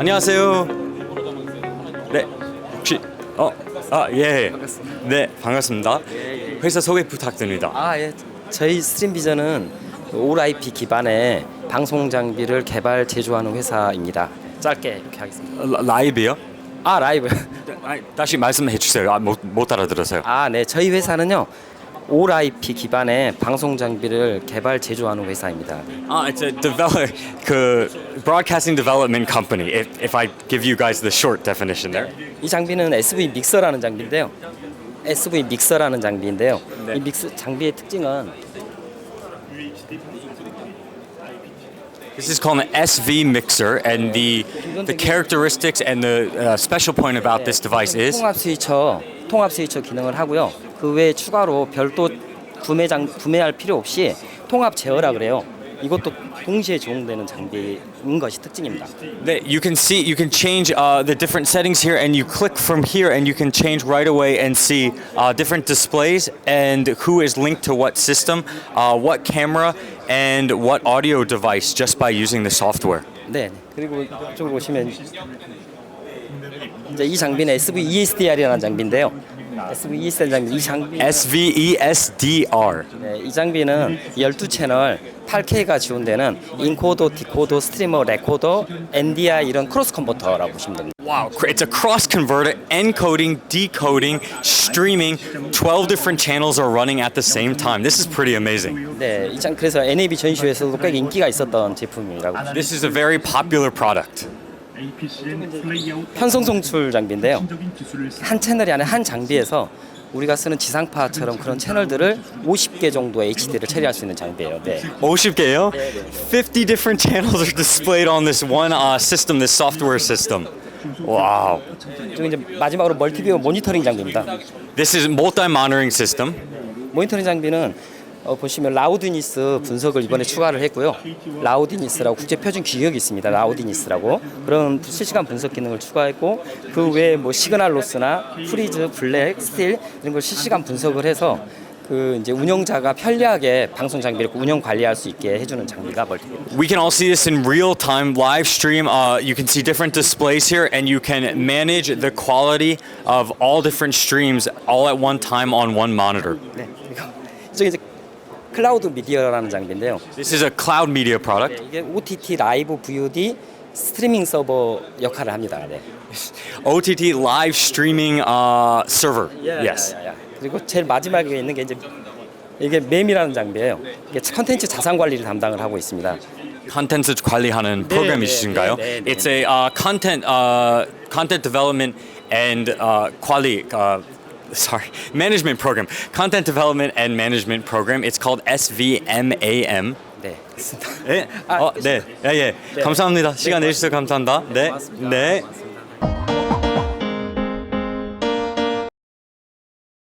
안녕하세요. 네, 혹시 어, 아 예, 네 반갑습니다. 회사 소개 부탁드립니다. 아, 예. 저희 스트림비전은 올 IP 기반의 방송 장비를 개발 제조하는 회사입니다. 짧게 이렇게 하겠습니다. 라- 라이브요? 아, 라이브. 아니, 다시 말씀해 주세요. 아, 못, 못 알아들어서요. 아, 네. 저희 회사는요. 올 IP 기반의 방송 장비를 개발 제조하는 회사입니다. Ah, it's a develop, 그 broadcasting development company. If, if I give you guys the short definition there. 이 장비는 SV 믹서라는 장비인데요. SV 믹서라는 장비인데요. 네. 이 믹서 장비의 특징은 This is called an SV mixer, and the the characteristics and the uh, special point about this device is 통합 스위처, 통합 스위처 기능을 하고요. 그 외에 추가로 별도 구매장 구매할 필요 없이 통합 제어라 그래요. 이것도 동시에 적용되는 장비인 것이 특징입니다. that you can see you can change uh, the different settings here, and you click from here, and you can change right away and see uh, different displays and who is linked to what system, uh, what camera, and what audio device just by using the software. 네. 그리고 이쪽으로 보시면 이제 이 장비는 SV ESDR이라는 장비인데요. SV ESDR 장비 이 장비 E SVESDR. 네, 이 장비는 12채널 8K가 지원되는 인코더, 디코더, 스트리머, 레코더, NDI 이런 크로스 컨버터라고 보시면 됩니다. Wow, it's a cross converter, encoding, decoding, streaming. 12 different channels are running at the same time. This is pretty amazing. 네, 이장 그래서 NAB 전시회에서도 꽤 인기가 있었던 제품이라고. This is a very popular product. 편성 송출 장비인데요. 한 채널이 아니라 한 장비에서 우리가 쓰는 지상파처럼 그런 채널들을 50개 정도의 HD를 처리할 수 있는 장비예요. 네. 50개요? 50 different channels are displayed on this one uh, system, this software system. Wow. 그리고 이제 마지막으로 멀티비오 모니터링 장비입니다. This is multi-monitoring system. 모니터링 장비는 어, 보시면 라우디니스 분석을 이번에 추가를 했고요. 라우디니스라고 국제 표준 규격이 있습니다. 라우디니스라고 그런 실시간 분석 기능을 추가했고 그 외에 뭐 시그널 로스나 프리즈, 블랙, 스틸 이런 걸 실시간 분석을 해서 그 이제 운영자가 편리하게 방송 장비를 운영 관리할 수 있게 해주는 장비가 멀티비오. We can all see this in real time live stream. Uh, you can see different displays here, and you can manage the quality of all different streams all at one time on one monitor. 네. 이쪽에 이제 클라우드 미디어라는 장비인데요. This is a cloud media product. 이게 OTT 라이브 VOD 스트리밍 서버 역할을 합니다. 네. OTT live streaming uh, server. yes. 야, 야, 야. 그리고 제일 마지막에 있는 게 이제 이게 맴이라는 장비예요. 이게 컨텐츠 자산 관리를 담당을 하고 있습니다. 컨텐츠 관리하는 프로그램이신가요? 네, 네, It's a uh, content uh, content development and uh, 관리 uh, sorry management program. Content development and management program. It's called SVMAM. 네, 그렇습니다. 네. 아, 어, 네. 예, 예. 감사합니다. 시간 내주셔서 감사합니다. 네. 고맙습니다. 네. 고맙습니다.